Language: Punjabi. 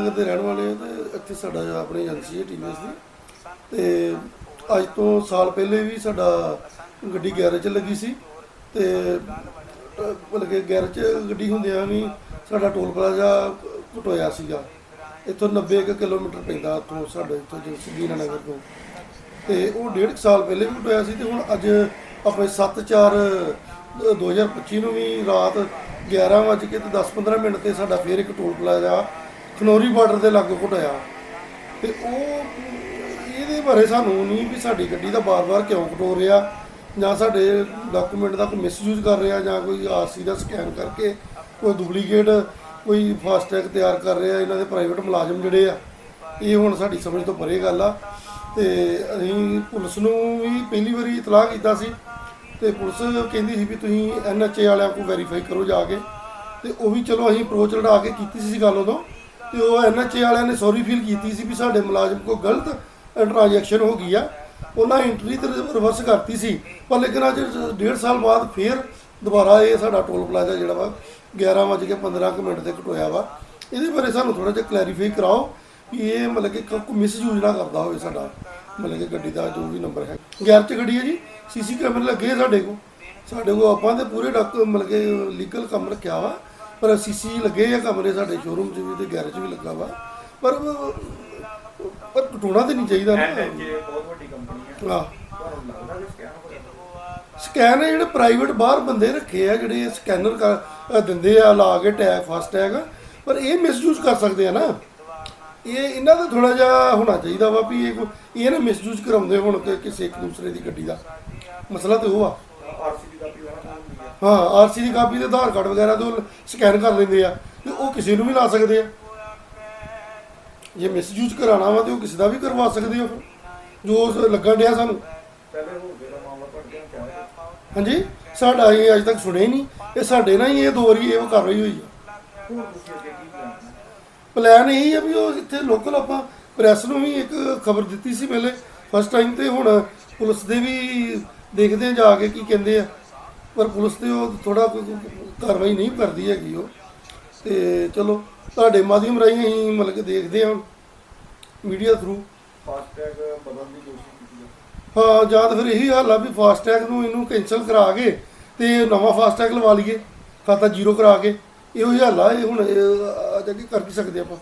ਨਗਰ ਦੇ ਰਹਿਣ ਵਾਲੇ ਆ ਤੇ ਇੱਥੇ ਸਾਡਾ ਆਪਣੀ ਏਜੰਸੀ ਹੈ ਟੀਵੀਐਸ ਦੀ। ਤੇ ਅੱਜ ਤੋਂ ਸਾਲ ਪਹਿਲੇ ਵੀ ਸਾਡਾ ਗੱਡੀ ਗੈਰੇਜ 'ਚ ਲੱਗੀ ਸੀ ਤੇ ਅਹ, ਮਤਲਬ ਕਿ ਗੈਰੇਜ 'ਚ ਗੱਡੀ ਹੁੰਦਿਆਂ ਵੀ ਸਾਡਾ ਟੋਲ ਪਲਾਜ਼ਾ ਘਟੋਇਆ ਸੀਗਾ। ਇੱਥੋਂ 90 ਕੁ ਕਿਲੋਮੀਟਰ ਪੈਂਦਾ ਉੱਥੋਂ ਸਾਡੇ ਇੱਥੋਂ ਜੋ ਸੁਖੀਨਾ ਨਗਰ ਤੋਂ। ਤੇ ਉਹ ਡੇਢ ਕੁ ਸਾਲ ਪਹਿਲੇ ਵੀ ਘਟੋਇਆ ਸੀ ਤੇ ਹੁਣ ਅੱਜ ਆਪਣੇ 7/4 2025 ਨੂੰ ਵੀ ਰਾਤ 11 ਵਜੇ ਕੇ ਤੇ 10-15 ਮਿੰਟ ਤੇ ਸਾਡਾ ਫੇਰ ਇੱਕ ਟੋਲ ਪਲਾਜ਼ਾ ਖਨੌਰੀ ਬਾਰਡਰ ਦੇ ਲਾਗੇ ਘਟਾਇਆ। ਤੇ ਉਹ ਇਹਦੇ ਬਾਰੇ ਸਾਨੂੰ ਨਹੀਂ ਵੀ ਸਾਡੀ ਗੱਡੀ ਦਾ ਬਾਰ-ਬਾਰ ਕਿਉਂ ਕਟੋ ਰਿਹਾ, ਜਾਂ ਸਾਡੇ ਡਾਕੂਮੈਂਟ ਦਾ ਕੋਈ ਮਿਸਯੂਜ਼ ਕਰ ਰਿਹਾ, ਜਾਂ ਕੋਈ ਆਰਸੀ ਦਾ ਸਕੈਨ ਕਰਕੇ ਕੋਈ ਡੁਪਲੀਕੇਟ ਕੋਈ ਫਾਸਟੈਗ ਤਿਆਰ ਕਰ ਰਿਹਾ, ਇਹਨਾਂ ਦੇ ਪ੍ਰਾਈਵੇਟ ਮੁਲਾਜ਼ਮ ਜਿਹੜੇ ਆ, ਇਹ ਹੁਣ ਸਾਡੀ ਸਮਝ ਤੋਂ ਪਰੇ ਗੱਲ ਆ। ਤੇ ਅਸੀਂ ਪੁਲਿਸ ਨੂੰ ਵੀ ਪਹਿਲੀ ਵਾਰੀ ਇਤਲਾਹ ਕੀਤਾ ਸੀ, ਤੇ ਪੁਲਿਸ ਕਹਿੰਦੀ ਸੀ ਵੀ ਤੁਸੀਂ ਐਨਐਚਏ ਵਾਲਿਆਂ ਕੋਲ ਵੈਰੀਫਾਈ ਕਰੋ ਜਾ ਕੇ। ਤੇ ਉਹ ਵੀ ਚਲੋ ਅਸੀਂ ਅਪਰੋਚ ਲੜਾ ਕੇ ਕੀਤੀ ਸੀ ਗੱਲ ਉਦੋਂ। ਤੇ ਉਹ ਐਨਐਚਏ ਵਾਲਿਆਂ ਨੇ ਸੌਰੀ ਫੀਲ ਕੀਤੀ ਸੀ ਵੀ ਸਾਡੇ ਮੁਲਾਜ਼ਮ ਕੋਲ ਗਲਤ ਟ੍ਰਾਂਜੈਕਸ਼ਨ ਹੋ ਗਈ ਆ। ਉਹਨਾਂ ਐਂਟਰੀ ਤੇ ਰਿਵਰਸ ਕਰਤੀ ਸੀ। ਪਰ ਲੇਕਿਨ ਅੱਜ ਡੇਢ ਸਾਲ ਬਾਅਦ ਫੇਰ ਦੁਬਾਰਾ ਇਹ ਸਾਡਾ ਟੋਲ ਪਲਾਜ਼ਾ ਜਿਹੜਾ ਵਾ 11 ਵਜੇ ਕੇ 15 ਕੁ ਮਿੰਟ ਤੇ ਘਟੋਇਆ ਵਾ। ਇਹਦੇ ਬਾਰੇ ਸਾਨੂੰ ਥੋੜਾ ਜਿਹਾ ਕਲੈਰੀਫਾਈ ਕਰਾਓ ਕਿ ਇਹ ਮਤਲਬ ਕਿ ਕੋਈ ਮਿਸਯੂਜ਼ ਨਾ ਕਰਦਾ ਹੋਵੇ ਸਾਡਾ, ਮਤਲਬ ਕਿ ਗੱਡੀ ਦਾ ਜੋ ਵੀ ਨੰਬਰ ਹੈ। ਗੈਰ ਚ ਗੱਡੀ ਹੈ ਜੀ ਸੀਸੀ ਕੈਮਰੇ ਲੱਗੇ ਸਾਡੇ ਕੋਲ। ਸਾਡੇ ਕੋਲ ਆਪਾਂ ਤੇ ਪੂਰੇ ਡਾਕ ਮਤਲਬ ਕਿ ਲੀਗਲ ਕੰਮ ਰੱਖਿਆ ਵਾ। ਪਰ ਸੀਸੀ ਲੱਗੇ ਆ ਕਮਰੇ ਸਾਡੇ ਸ਼ੋਰੂਮ 'ਚ ਵੀ ਤੇ ਗੈਰੇਜ ਵੀ ਲੱਗਾ ਵਾ। ਪਰ ਪਰ ਘਟੋਣਾ ਤੇ ਨਹੀਂ ਚਾਹੀਦਾ ਨਾ। ਐਨਐਚਏ ਬਹੁਤ ਵੱਡੀ ਕੰਪਨੀ ਹੈ। ਆਹ ਤੁਹਾਨੂੰ ਲੱਗਦਾ ਕਿ ਸਕੈਨ ਜਿਹੜੇ ਪ੍ਰਾਈਵੇਟ ਬਾਹਰ ਬੰਦੇ ਰੱਖੇ ਆ ਜਿਹੜੇ ਸਕੈਨਰ ਦਿੰਦੇ ਆ ਲਾ ਕੇ ਟੈਗ ਫਾਸਟ ਟੈਗ ਪਰ ਇਹ ਮਿਸਯੂਜ਼ ਕਰ ਸਕਦੇ ਆ ਨਾ। ਇਹ ਇਹਨਾਂ ਦਾ ਥੋੜਾ ਜਿਹਾ ਹੋਣਾ ਚਾਹੀਦਾ ਵਾ ਵੀ ਇਹ ਇਹ ਨਾ ਮਿਸਯੂਜ਼ ਕਰਾਉਂਦੇ ਹੁਣ ਕਿਸੇ ਇੱਕ ਦੂਸਰੇ ਦੀ ਗੱਡੀ ਦਾ। ਮਸਲਾ ਤੇ ਉਹ ਆ। ਆਰਸੀ ਦੀ ਕਾਪੀ ਵਾਲਾ ਕੰਮ ਹੁੰਦੀ ਹੈ ਹਾਂ ਆਰਸੀ ਦੀ ਕਾਪੀ ਤੇ ਆਧਾਰ ਕਾਰਡ ਵਗੈਰਾ ਤੋਂ ਸਕੈਨ ਕਰ ਲੈਂਦੇ ਆ ਤੇ ਉਹ ਕਿਸੇ ਨੂੰ ਵੀ ਲਾ ਸਕਦੇ ਆ। ਜੇ ਮਿਸਯੂਜ਼ ਕਰਾਉਣਾ ਵਾ ਤੇ ਉਹ ਕਿਸੇ ਦਾ ਵੀ ਕਰਵਾ ਸਕਦੇ ਆ ਜੋ ਉਸ ਲੱਗਣ ਡਿਆ ਸਾਨੂੰ। ਪਹਿਲੇ ਹੋ ਗਿਆ ਮਾਮਲਾ ਪੜ ਗਿਆ ਕਿਹਾ ਹਾਂਜੀ ਸਾਡਾ ਇਹ ਅਜੇ ਤੱਕ ਸੁਣਿਆ ਹੀ ਨਹੀਂ। ਇਹ ਸਾਡੇ ਨਾਲ ਹੀ ਇਹ ਦੋ ਵਾਰੀ ਇਹ ਕਾਰਵਾਈ ਹੋਈ ਆ। ਪਲਾਨ ਇਹ ਆ ਵੀ ਉਹ ਇੱਥੇ ਲੋਕਲ ਆਪਾਂ ਪ੍ਰੈਸ ਨੂੰ ਵੀ ਇੱਕ ਖਬਰ ਦਿੱਤੀ ਸੀ ਪਹਿਲੇ। ਫਸਟ ਟਾਈਮ ਤੇ ਹੁਣ ਪੁਲਿਸ ਦੇ ਵੀ ਦੇਖਦੇ ਆ ਜਾ ਕੇ ਕੀ ਕਹਿੰਦੇ ਆ। ਪਰ ਪੁਲਿਸ ਤੇ ਉਹ ਥੋੜਾ ਕਾਰਵਾਈ ਨਹੀਂ ਕਰਦੀ ਹੈਗੀ ਉਹ। ਤੇ ਚਲੋ ਤੁਹਾਡੇ ਮਾਧਿਅਮ ਰਾਹੀਂ ਅਸੀਂ ਮਤਲਬ ਕਿ ਦੇਖਦੇ ਹਾਂ ਮੀਡੀਆ ਥਰੂ ਫਾਸਟੈਗ ਬਦਲਣ ਦੀ ਕੋਸ਼ਿਸ਼ ਕੀਤੀ ਹੈ। ਜਾਂ ਤਾਂ ਫਿਰ ਇਹੀ ਹਾਲ ਆ ਵੀ ਫਾਸਟੈਗ ਨੂੰ ਇਹਨੂੰ ਕੈਨਸਲ ਕਰਾ ਕੇ ਤੇ ਨਵਾਂ ਫਾਸਟੈਗ ਲਵਾ ਲਈਏ ਖਾਤਾ ਜ਼ੀਰੋ ਕਰਾ ਕੇ। ਇਹੋ ਹੀ ਹਾਲ ਆ ਇਹ ਹੁਣ ਅੱਜ ਅੱਗੇ ਕਰ ਕੀ ਸਕਦੇ ਆਪਾਂ।